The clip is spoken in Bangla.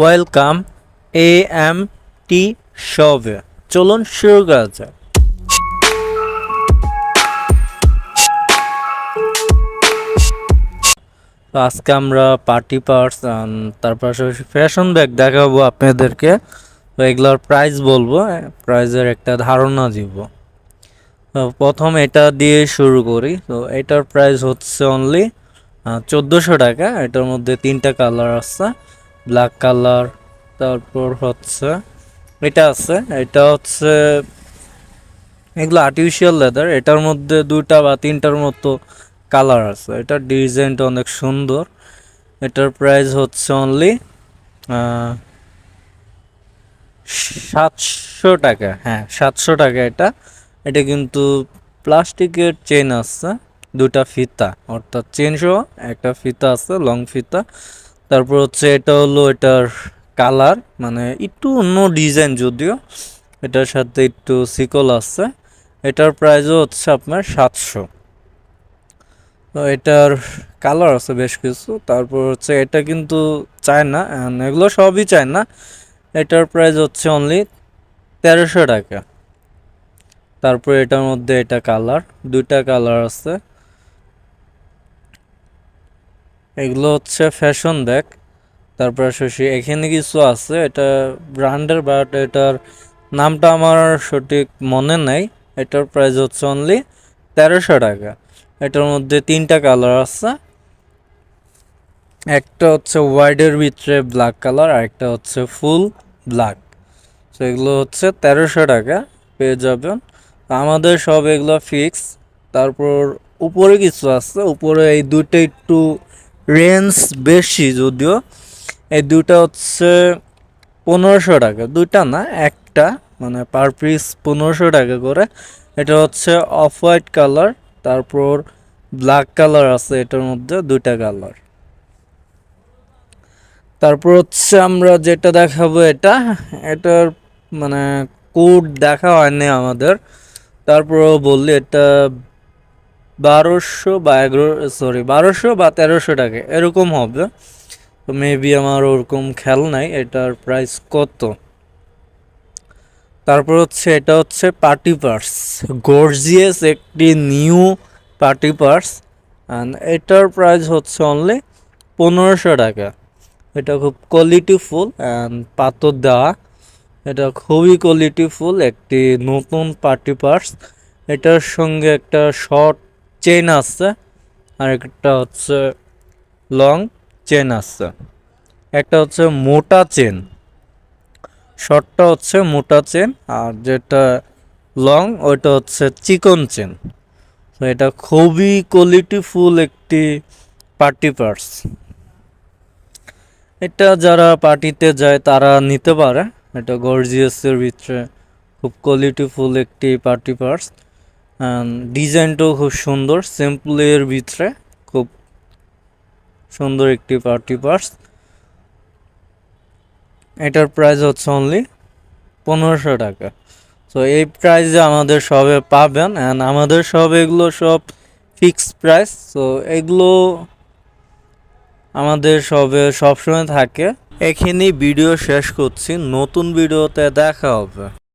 ওয়েলকাম এ এম টি শবে চলুন শুরু করা যাক। আজকে আমরা পার্টি পার্টস তার পাশাপাশি ফ্যাশন ব্যাগ দেখাবো আপনাদেরকে। তো এগুলোর প্রাইস বলব প্রাইসের একটা ধারণা দিব। প্রথম এটা দিয়ে শুরু করি। তো এটার প্রাইস হচ্ছে অনলি চোদ্দোশো টাকা। এটার মধ্যে তিনটা কালার আছে। ব্ল্যাক কালার তারপর হচ্ছে এটা আছে, এটা হচ্ছে এগুলো আর্টিফিশিয়াল লেদার এটার মধ্যে দুইটা বা তিনটার মতো কালার আছে। এটার ডিজাইনটা অনেক সুন্দর। এটার প্রাইস হচ্ছে অনলি সাতশো টাকা হ্যাঁ সাতশো টাকা এটা। এটা কিন্তু প্লাস্টিকের চেন আছে দুটা ফিতা, অর্থাৎ চেন সহ একটা ফিতা আছে লং ফিতা। তারপর হচ্ছে এটা হলো এটার কালার মানে একটু অন্য ডিজাইন যদিও, এটার সাথে একটু সিকল আছে। এটার প্রাইসও হচ্ছে আপনার সাতশো। তো এটার কালার আছে বেশ কিছু, তারপর হচ্ছে এটা কিন্তু চায় না এগুলো সবই চায় না এটার প্রাইস হচ্ছে অনলি তেরোশো টাকা। তারপর এটার মধ্যে এটা কালার, দুইটা কালার আছে। এগুলো হচ্ছে ফ্যাশন ব্যাগ তারপর শশী এখানে কিছু আছে, এটা ব্র্যান্ডের বাট এটার নামটা আমার সঠিক মনে নাই। এটার প্রাইস হচ্ছে অনলি তেরোশো টাকা। এটার মধ্যে তিনটা কালার আছে। একটা হচ্ছে হোয়াইটের ভিতরে ব্ল্যাক কালার আর একটা হচ্ছে ফুল ব্ল্যাক তো এগুলো হচ্ছে তেরোশো টাকা, পেয়ে যাবেন। আমাদের সব এগুলো ফিক্স তারপর উপরে কিছু আছে, উপরে এই দুটো একটু রেঞ্জ বেশি যদিও, এই দুটা হচ্ছে পনেরোশো টাকা। দুইটা না, একটা মানে পার পিস পনেরোশো টাকা করে। এটা হচ্ছে অফ হোয়াইট কালার তারপর ব্ল্যাক কালার আছে এটার মধ্যে, দুইটা কালার তারপর হচ্ছে আমরা যেটা দেখাবো এটা, এটার মানে কোড দেখা হয়নি আমাদের। তারপরও বললি এটা বারোশো বা এগারো সরি বারোশো বা তেরোশো টাকা, এরকম হবে। তো মেবি আমার ওরকম খেয়াল নাই, এটার প্রাইস কত? তারপর হচ্ছে, এটা হচ্ছে পার্টি পার্স গর্জিয়াস একটি নিউ পার্টি পার্স অ্যান্ড এটার প্রাইস হচ্ছে অনলি পনেরোশো টাকা। এটা খুব কোয়ালিটিফুল অ্যান্ড পাতর দেওয়া। এটা খুবই কোয়ালিটিফুল একটি নতুন পার্টি পার্স এটার সঙ্গে একটা শর্ট চেন আসছে আর একটা হচ্ছে লং চেন আসছে একটা হচ্ছে মোটা চেন শর্টটা হচ্ছে মোটা চেন আর যেটা লং ওইটা হচ্ছে চিকন চেন তো এটা খুবই কোয়ালিটিফুল একটি পার্টি পার্স এটা যারা পার্টিতে যায় তারা নিতে পারে। এটা গর্জিয়াসের ভিতরে খুব কোয়ালিটিফুল একটি পার্টি পার্স ডিজাইনটাও খুব সুন্দর সিম্পলের ভিতরে খুব সুন্দর একটি পার্টি পার্স এটার প্রাইস হচ্ছে অনলি পনেরোশো টাকা। তো এই প্রাইসে আমাদের সবে পাবেন অ্যান্ড আমাদের সব এগুলো সব ফিক্সড প্রাইস তো এগুলো আমাদের সবে সবসময় থাকে। এখানেই ভিডিও শেষ করছি। নতুন ভিডিওতে দেখা হবে।